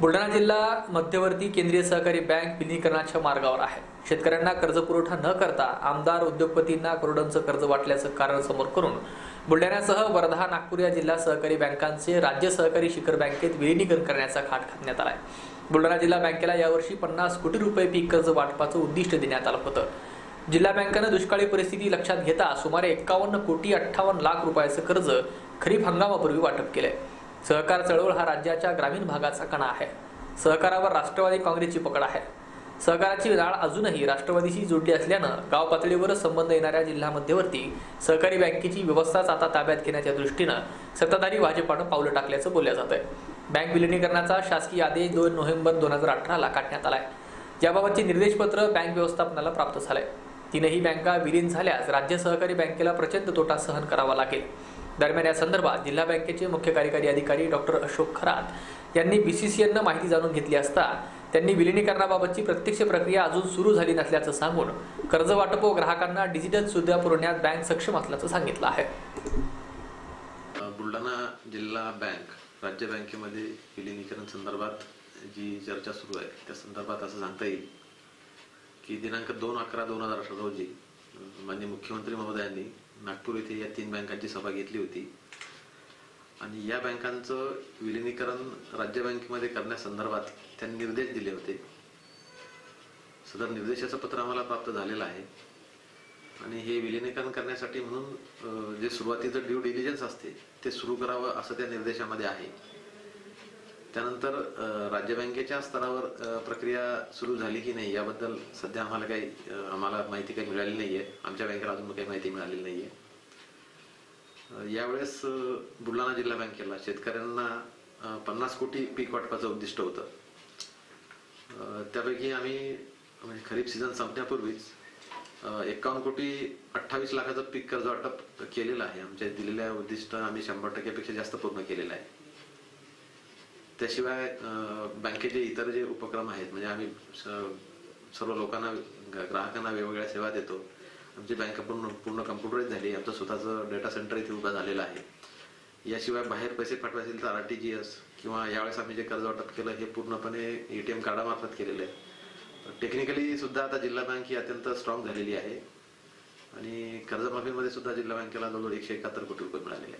बुलढाणा जिल्हा मध्यवर्ती केंद्रीय सहकारी बँक विलिनीकरणाच्या मार्गावर आहे. शेतकऱ्यांना कर्ज पुरवठा न करता आमदार उद्योगपतींना करोडांचं कर्ज वाटल्याचं कारण समोर करून बुलढाण्यासह वर्धा नागपूर या जिल्हा सहकारी बँकांचे राज्य सहकारी शिखर बँकेत विलिनीकरण करण्याचा खाट आला आहे बुलढाणा जिल्हा बँकेला यावर्षी पन्नास कोटी रुपये पीक कर्ज वाटपाचं उद्दिष्ट देण्यात आलं होतं. जिल्हा बँकेनं दुष्काळी परिस्थिती लक्षात घेता सुमारे एक्कावन्न कोटी अठ्ठावन्न लाख रुपयाचं कर्ज खरीप हंगामापूर्वी वाटप केलं आहे सहकार चळवळ हा राज्याच्या ग्रामीण भागाचा कणा आहे. सहकारावर राष्ट्रवादी काँग्रेसची पकड आहे. सहकाराची नाळ अजूनही राष्ट्रवादीशी जोडली असल्यानं गाव पातळीवरच संबंध येणाऱ्या जिल्हा मध्यवर्ती सहकारी बँकेची व्यवस्थाच आता ताब्यात घेण्याच्या दृष्टीनं सत्ताधारी भाजपानं पावलं टाकल्याचं बोललं जात आहे बँक विलिनीकरणाचा शासकीय आदेश दोन नोव्हेंबर दोन हजार अठराला काढण्यात आलाय. याबाबतचे निर्देशपत्र बँक व्यवस्थापनाला प्राप्त झालंय. तीनही बँका विलीन झाल्यास राज्य सहकारी बँकेला प्रचंड तोटा सहन करावा लागेल. दरम्यान या संदर्भात जिल्हा बँकेचे मुख्य कार्यकारी अधिकारी डॉक्टर अशोक खरात यांनी बी सी सी एननं माहिती जाणून घेतली असता त्यांनी विलिनीकरणाबाबतची प्रत्यक्ष प्रक्रिया अजून सुरू झाली नसल्याचं सांगून कर्ज वाटप व ग्राहकांना डिजिटल सुविधा पुरवण्यात बँक सक्षम असल्याचं सांगितलं आहे. बुलढाणा जिल्हा बँक राज्य बँकेमध्ये विलिनीकरण संदर्भात जी चर्चा सुरू आहे त्या संदर्भात असं सांगता येईल की दिनांक दोन अकरा दोन हजार अठरा रोजी माननीय मुख्यमंत्री महोदयांनी नागपूर येथे या तीन बँकांची सभा घेतली होती. आणि या बँकांचं विलिनीकरण राज्य बँकेमध्ये करण्यासंदर्भात त्यांनी निर्देश दिले होते. सदर निर्देशाचं पत्र आम्हाला प्राप्त झालेलं आहे. आणि हे विलिनीकरण करण्यासाठी म्हणून जे सुरुवातीचं ड्यू डिलिजन्स असते ते सुरू करावं असं त्या निर्देशामध्ये आहे. त्यानंतर राज्य बँकेच्या स्तरावर प्रक्रिया सुरू झाली की नाही याबद्दल सध्या आम्हाला काही आम्हाला माहिती काही मिळाली नाहीये. आमच्या बँकेला अजून काही माहिती मिळालेली नाहीये. आहे यावेळेस बुलढाणा जिल्हा बँकेला शेतकऱ्यांना पन्नास कोटी पीक वाटपाचं उद्दिष्ट होतं. त्यापैकी आम्ही म्हणजे खरीप सीझन संपण्यापूर्वीच एकावन्न कोटी अठ्ठावीस लाखाचं पीक कर्ज वाटप केलेलं आहे. आमच्या दिलेल्या उद्दिष्ट आम्ही शंभर टक्क्यापेक्षा जास्त पूर्ण केलेलं आहे. त्याशिवाय बँकेचे इतर जे उपक्रम आहेत म्हणजे आम्ही स- सर्व लोकांना ग्राहकांना वेगवेगळ्या सेवा देतो. आमची बँक पूर्ण पूर्ण कम्प्युटराईज झाली. आमचं स्वतःचं डेटा सेंटर इथे उभं झालेलं आहे. याशिवाय बाहेर पैसे पाठवायचे असेल तर आर टी जी एस किंवा यावेळेस आम्ही जे कर्ज वाटप केलं हे पूर्णपणे ए टी एम कार्डामार्फत केलेलं आहे. टेक्निकली सुद्धा आता जिल्हा बँक ही अत्यंत स्ट्रॉंग झालेली आहे. आणि कर्जमाफीमध्ये सुद्धा जिल्हा बँकेला जवळजवळ एकशे एकाहत्तर कोटी रुपये मिळालेले आहेत.